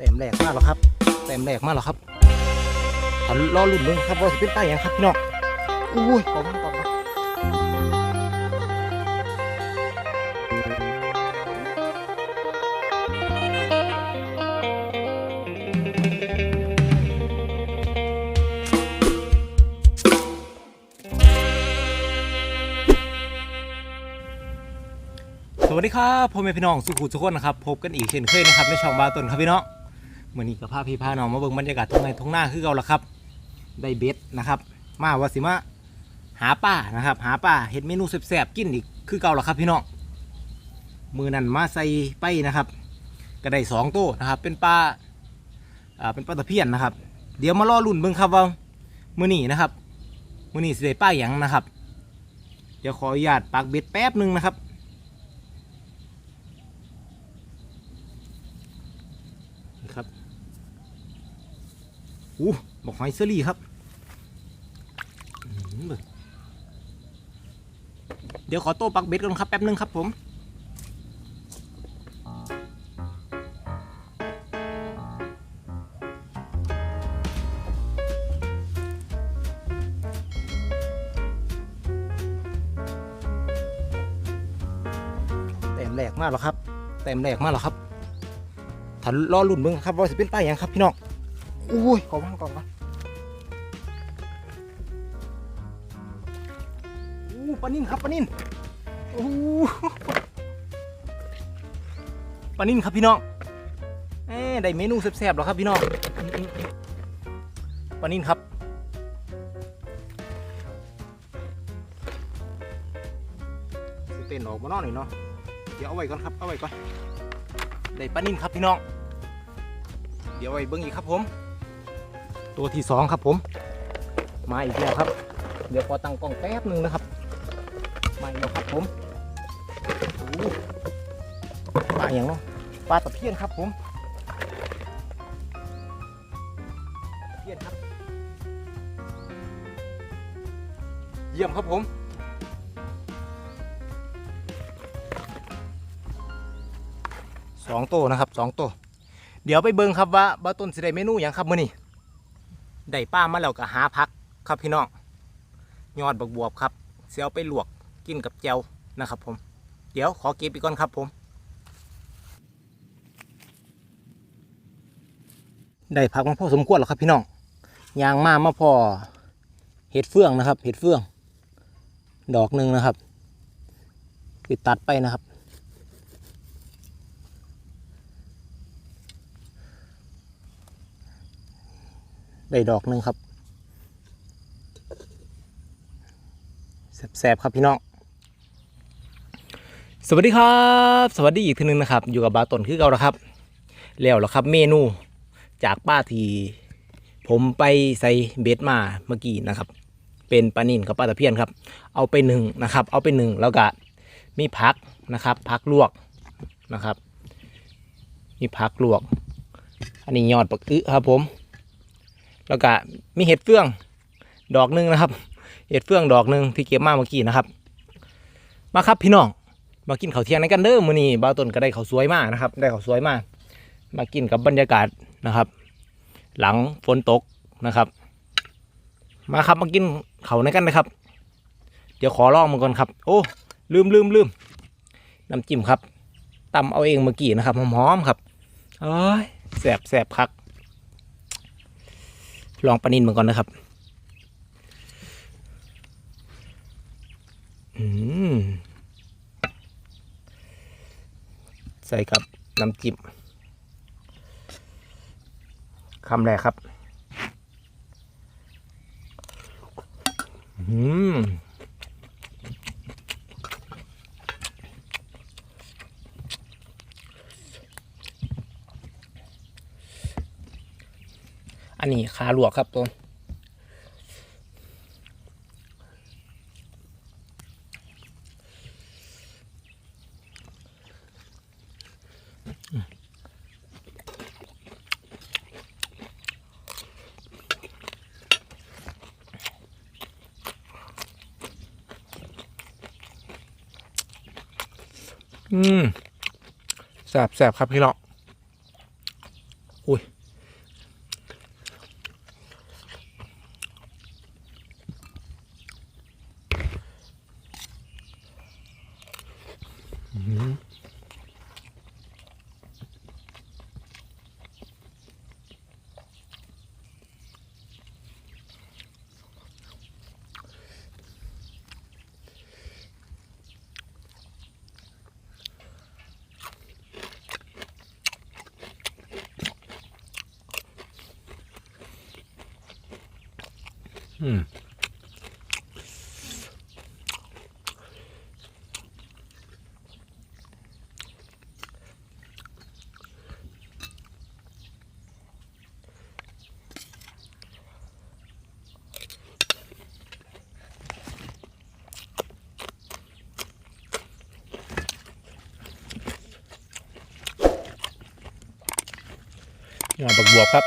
เต็มแหลกมากแล้วครับเต็มแหลกมากแล้วครับถันรอลุ่นเบิ่งครับว่าจะเป็นป้าอย่างครับพี่น้องอุ้ยขอบคุณขอบสวัสดีครับพ่อแม่พี่น้องสุขุมทุกคนนะครับ พบกันอีกเช่นเคยนะครับในช่องบาตนครับพี่น้อง มื่อนี้กับพาพี่พาน้องมาเบิ่งบรรยากาศทุ่งในทุ่งหน้าคือเก่าละครับ ได้เบ็ดนะครับ มาว่าสิมาหาป้านะครับ หาป้าเห็ดเมนูแซ่บๆกินอีกคือเก่าละครับพี่น้องมือนั่นมาใส่ไปนะครับ ก็ได้สองโต้นะครับ เป็นปลาอ่าเป็นปลาตะเพียนนะครับ เดี๋ยวมารอลุ่นเบิ่งครับว่ามือนี้นะครับมือนี้สิได้ป้าหยังนะครับ เดี๋ยวขออนุญาตปักเบ็ดแป๊บหนึ่งนะครับ นี่ครับ อู้บอกหอยเซอรี่ครับ เดี๋ยวขอโต้ปักเบ็ดก่อนครับแป๊บนึงครับผมเต็มแหลกมากแล้วครับเต็มแหลกมากแล้วครับถ้ารอลุ่นเบิ่งครับว่าจะเป็นป้ายยังครับพี่น้อง อุ้ยขอวางก่อนก่อนอู้ปลานิ่นครับปลานิ่นอู้ปลานิ่นครับพี่น้องเอ้ได้เมนูแซ่บๆแล้วครับพี่น้องปลานิ่นครับสิเต้นออกมานอกหน่อยเนาะเดี๋ยวเอาไว้ก่อนครับเอาไว้ก่อนได้ปลานิ่นครับพี่น้องเดี๋ยวไว้เบิ้งอีกครับผม ตัวที่สองครับผม มาอีกแล้วครับ เดี๋ยวขอตั้งกล้องแป๊บหนึ่งนะครับ มาอีกแล้วครับผมปลาอย่างเนาะปลาตะเพียนครับผมตะเพียนครับ เยี่ยมครับผมสองตัวนะครับสองตัวเดี๋ยวไปเบิ่งครับว่าบ้าต้นสิได้เมนูอย่างครับมื้อนี้ ได้ป้ามาแล้วก็หาพักครับพี่น้องยอดบักบวบครับเสียวไปลวกกินกับแจวนะครับผม เดี๋ยวขอเก็บอีกก่อนครับผม ได้พักมาพอสมควรแล้วครับพี่น้องยางมามาพอเห็ดเฟืองนะครับ เห็ดเฟือง ดอกหนึ่งนะครับติดตัดไปนะครับ ได้ดอกหนึ่งครับแสบๆครับพี่น้องสวัสดีครับ สวัสดีอีกทีหนึงนะครับ อยู่กับบาตนคือเก่าแล้วครับ แล้วแล้วครับเมนูจากป้าทีผมไปใส่เบ็ดมาเมื่อกี้นะครับ เป็นปลานิ่นกับปลาตะเพียนครับ เอาไปหนึ่งนะครับ เอาไปหนึ่งแล้วก็มีผักนะครับผักลวกนะครับ มีผักลวก อันนี้ยอดปักอึครับผม แล้วก็มีเห็ดเฟืองดอกหนึ่งนะครับ เห็ดเฟืองดอกหนึ่งที่เก็บมาเมื่อกี้นะครับ มาครับพี่น้องมากินข้าวเที่ยงในกันเด้อมื้อนี้บ่าวต้นก็ได้ข้าวสวยมากนะครับ ได้ข้าวสวยมาก มากินกับบรรยากาศนะครับ หลังฝนตกนะครับ มาครับมากินข้าวในกันนะครับ เดี๋ยวขอลองมันก่อนครับ โอ้ลืมลืมลืมน้ำจิ้มครับตำเอาเองเมื่อกี้นะครับหอมๆครับโอ้ยแสบแสบคัก ลองปนินมันก่อนนะครับ อืม ใส่กับน้ำจิ้มคำแรกครับ อืม อันนี้ขาหลวกครับตัวอืมแสบแสบครับพี่น้อง อื้อ งานบักบวบครับ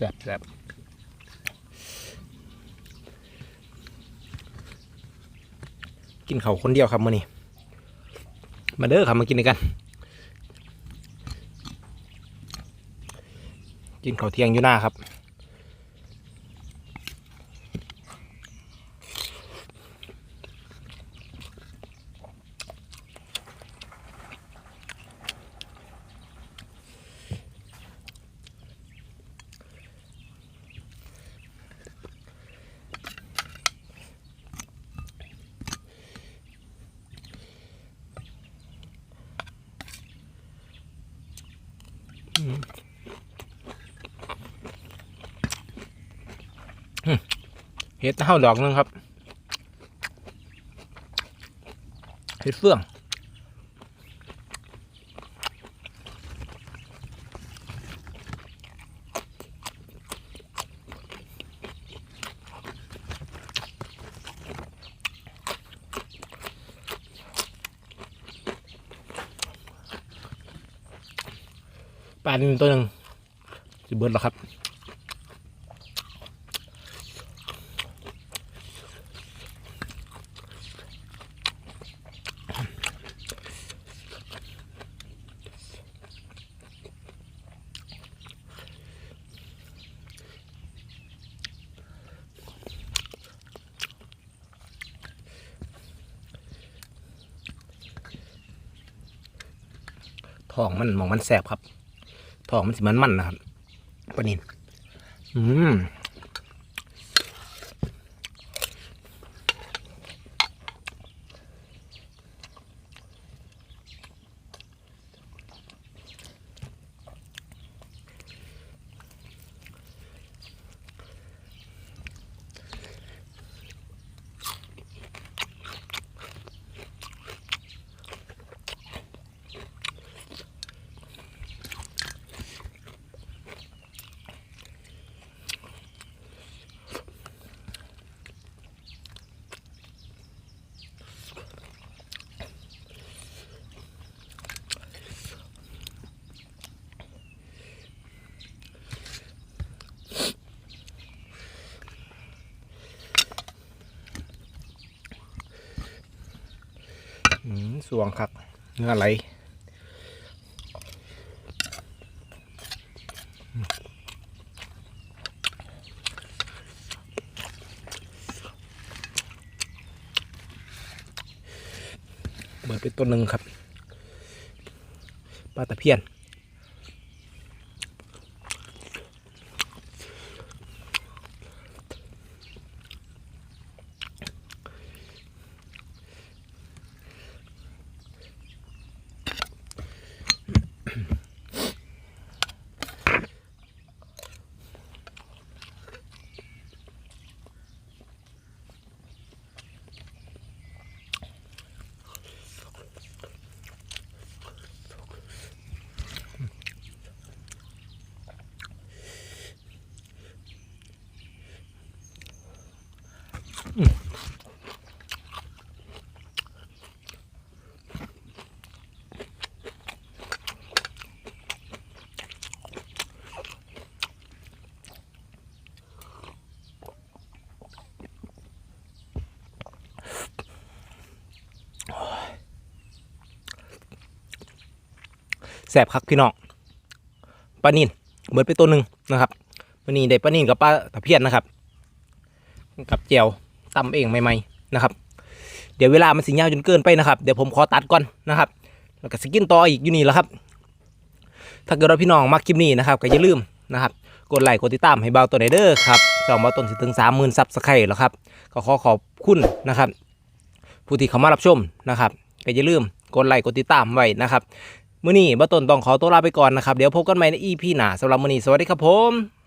แซ่บแซ่บกินเขาคนเดียวครับมื่อนี้มาเด้อครับมากินด้วยกัน กินเขาเที่ยงอยู่หน้าครับ เห็ดเห่าดอกหนึงครับเห็ดเฟื่องปลาหนึ่งตัวหนึ่งจะเบิดแล้วครับ ทองมันมองมันแสบครับทองมันสิมันมันนะครับปนินอืมอืม สวงครับเนื้อไหลเบิดเป็นตัวหนึ่งครับปลาตะเพียน แสบคักพี่น้องปลานินเบิดไปตัวหนึ่งนะครับวันนี้ได้ปลานินกับปลาตะเพียนนะครับ กับเจียวตำเองใหม่ๆนะครับ เดี๋ยวเวลามันสิยาวจนเกินไปนะครับ เดี๋ยวผมขอตัดก่อนนะครับ แล้วก็สกินต่ออีกอยู่นี่แล้วครับ ถ้าเกิดว่าพี่น้องมักคลิปนี้นะครับก็อย่าลืมนะครับกดไลค์กดติดตามให้เบาตัวไหนเด้อครับสองเบาต้นสิถึงสามหมื่นซับสไครต์แล้วครับก็ขอขอบคุณนะครับ ผู้ที่เข้ามารับชมนะครับก็อย่าลืมกดไลค์กดติดตามไว้นะครับ มื้อนี้เบาต้นต้องขอตัวลาไปก่อนนะครับ เดี๋ยวพบกันใหม่ใน EP หน้าสำหรับมื้อนี้สวัสดีครับผม